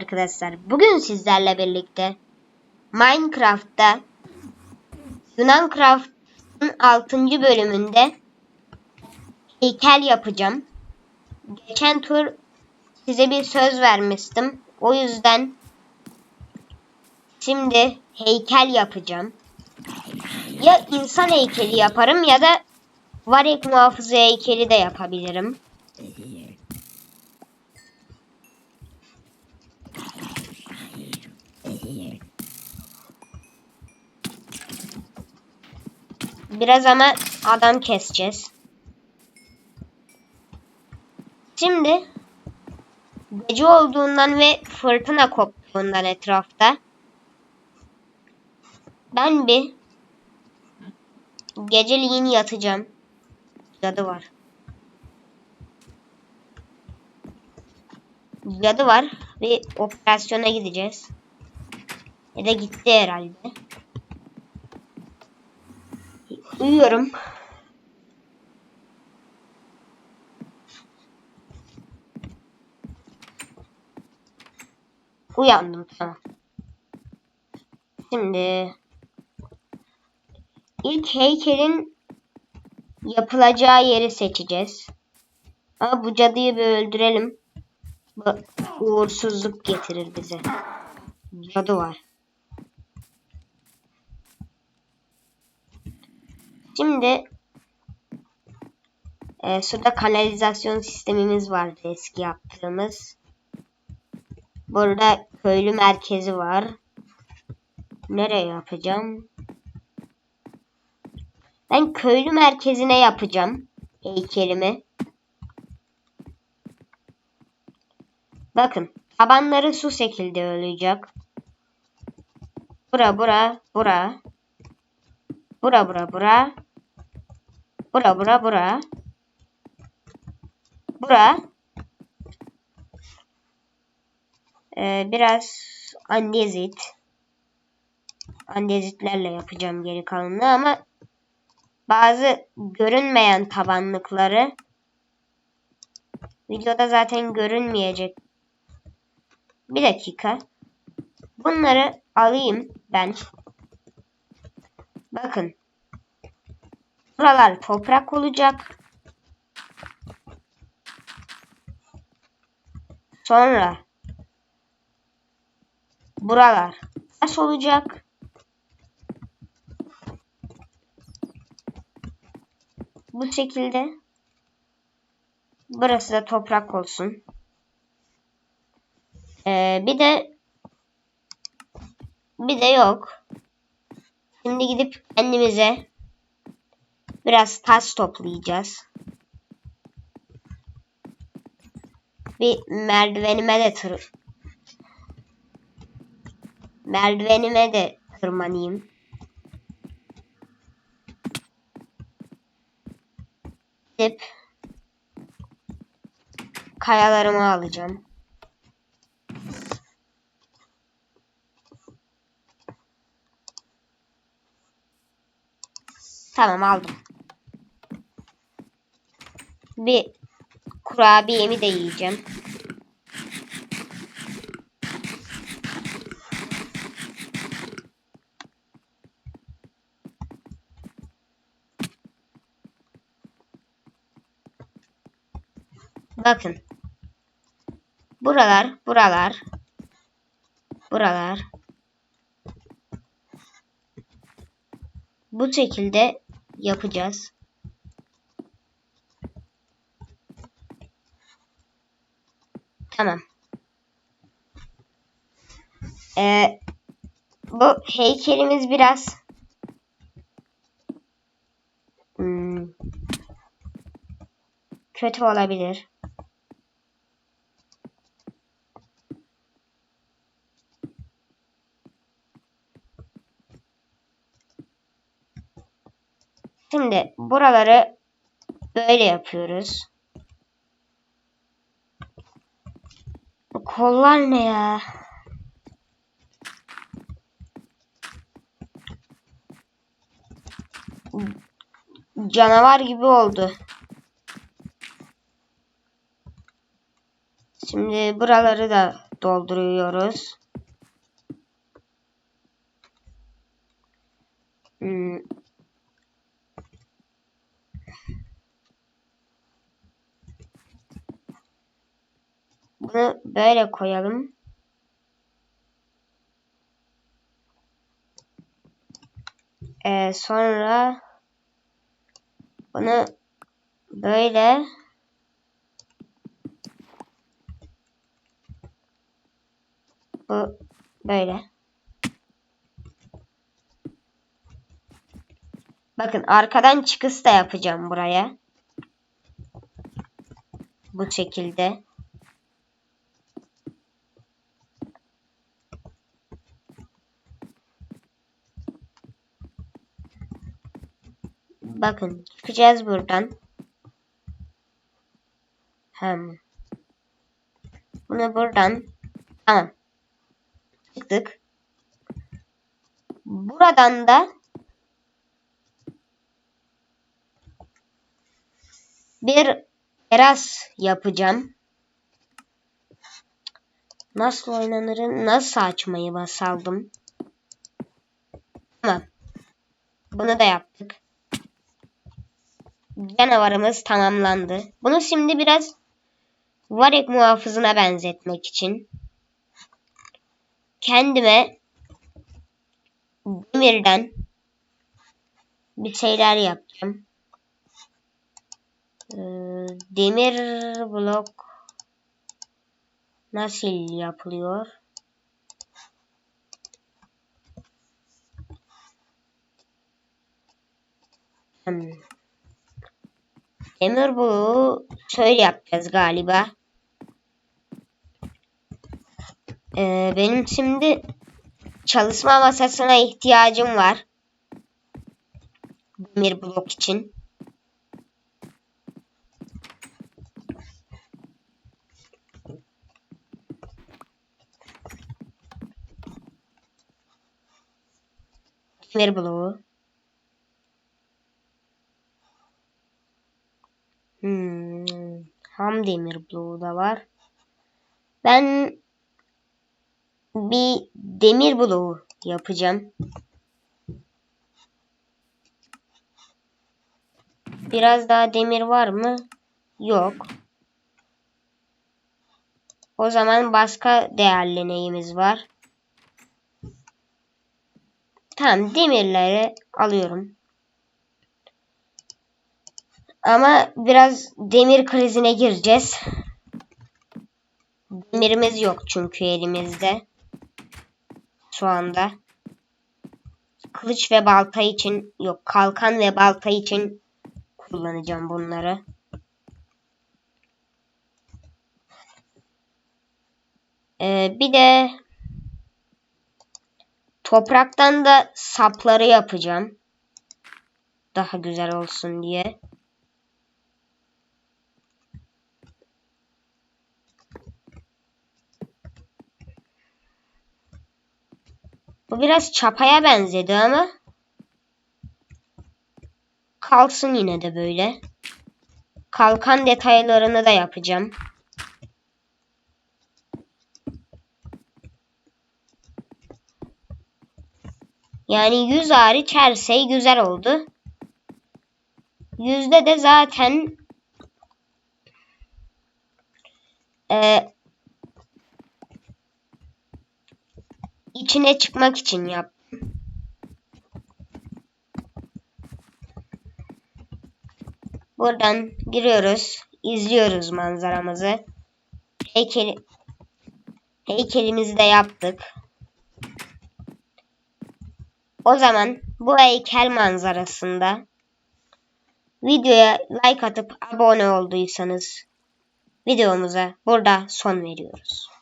Arkadaşlar bugün sizlerle birlikte Minecraft'ta Yunan Craft'ın 6. bölümünde heykel yapacağım. Geçen tur size bir söz vermiştim. O yüzden şimdi heykel yapacağım. Ya insan heykeli yaparım ya da Varek muhafızı heykeli de yapabilirim. Biraz ama adam keseceğiz. Şimdi gece olduğundan ve fırtına koptuğundan etrafta ben bir geceliğin yatacağım. Cadı var. Cadı var. Bir operasyona gideceğiz. Ya da gitti herhalde. Uyuyorum. Uyandım tamam. Şimdi ilk heykelin yapılacağı yeri seçeceğiz. Ama bu cadıyı bir öldürelim. Bu uğursuzluk getirir bize. Cadı var. Şimdi e, suda kanalizasyon sistemimiz vardı eski yaptığımız. Burada köylü merkezi var. Nereye yapacağım? Ben köylü merkezine yapacağım heykelimi. Bakın tabanları su şekilde olacak. Bura bura bura. Bura bura bura. Bura bura bura. Bura. Ee, biraz andezit. Andezitlerle yapacağım geri kalanını ama bazı görünmeyen tabanlıkları videoda zaten görünmeyecek. Bir dakika. Bunları alayım ben. Bakın. Buralar toprak olacak. Sonra buralar taş olacak. Bu şekilde. Burası da toprak olsun. Ee, bir de bir de yok. Şimdi gidip kendimize biraz taş toplayacağız. Bir merdivenime de tır merdivenime de tırmanayım. Gidip kayalarımı alacağım. Tamam aldım. Bir kurabiyemi de yiyeceğim. Bakın. Buralar, buralar. Buralar. Bu şekilde yapacağız. Tamam. Ee, bu heykelimiz biraz hmm, kötü olabilir. Şimdi buraları böyle yapıyoruz. Bu kollar ne ya? Canavar gibi oldu. Şimdi buraları da dolduruyoruz. Hmm. Bunu böyle koyalım. Ee, sonra bunu böyle bu böyle. Bakın arkadan çıkış da yapacağım buraya. Bu şekilde Bakın çıkacağız buradan. Hem. Bunu buradan. Tamam. Çıktık. Buradan da bir teras yapacağım. Nasıl oynanırı nasıl açmayı basaldım. Tamam. Bunu da yaptık canavarımız tamamlandı. Bunu şimdi biraz Varek muhafızına benzetmek için kendime demirden bir şeyler yapacağım. Ee, demir blok nasıl yapılıyor? Hmm. Demir bu şöyle yapacağız galiba. Ee, benim şimdi çalışma masasına ihtiyacım var. Demir blok için. Demir bloğu. Hmm, ham demir bloğu da var. Ben bir demir bloğu yapacağım. Biraz daha demir var mı? Yok. O zaman başka değerli neyimiz var? Tamam demirleri alıyorum. Ama biraz demir krizine gireceğiz. Demirimiz yok çünkü elimizde. Şu anda. Kılıç ve balta için yok kalkan ve balta için kullanacağım bunları. Ee, bir de topraktan da sapları yapacağım. Daha güzel olsun diye. Bu biraz çapaya benzedi ama kalsın yine de böyle. Kalkan detaylarını da yapacağım. Yani yüz hariç her şey güzel oldu. Yüzde de zaten e, içine çıkmak için yaptım. Buradan giriyoruz. izliyoruz manzaramızı. Heykel, heykelimizi de yaptık. O zaman bu heykel manzarasında videoya like atıp abone olduysanız videomuza burada son veriyoruz.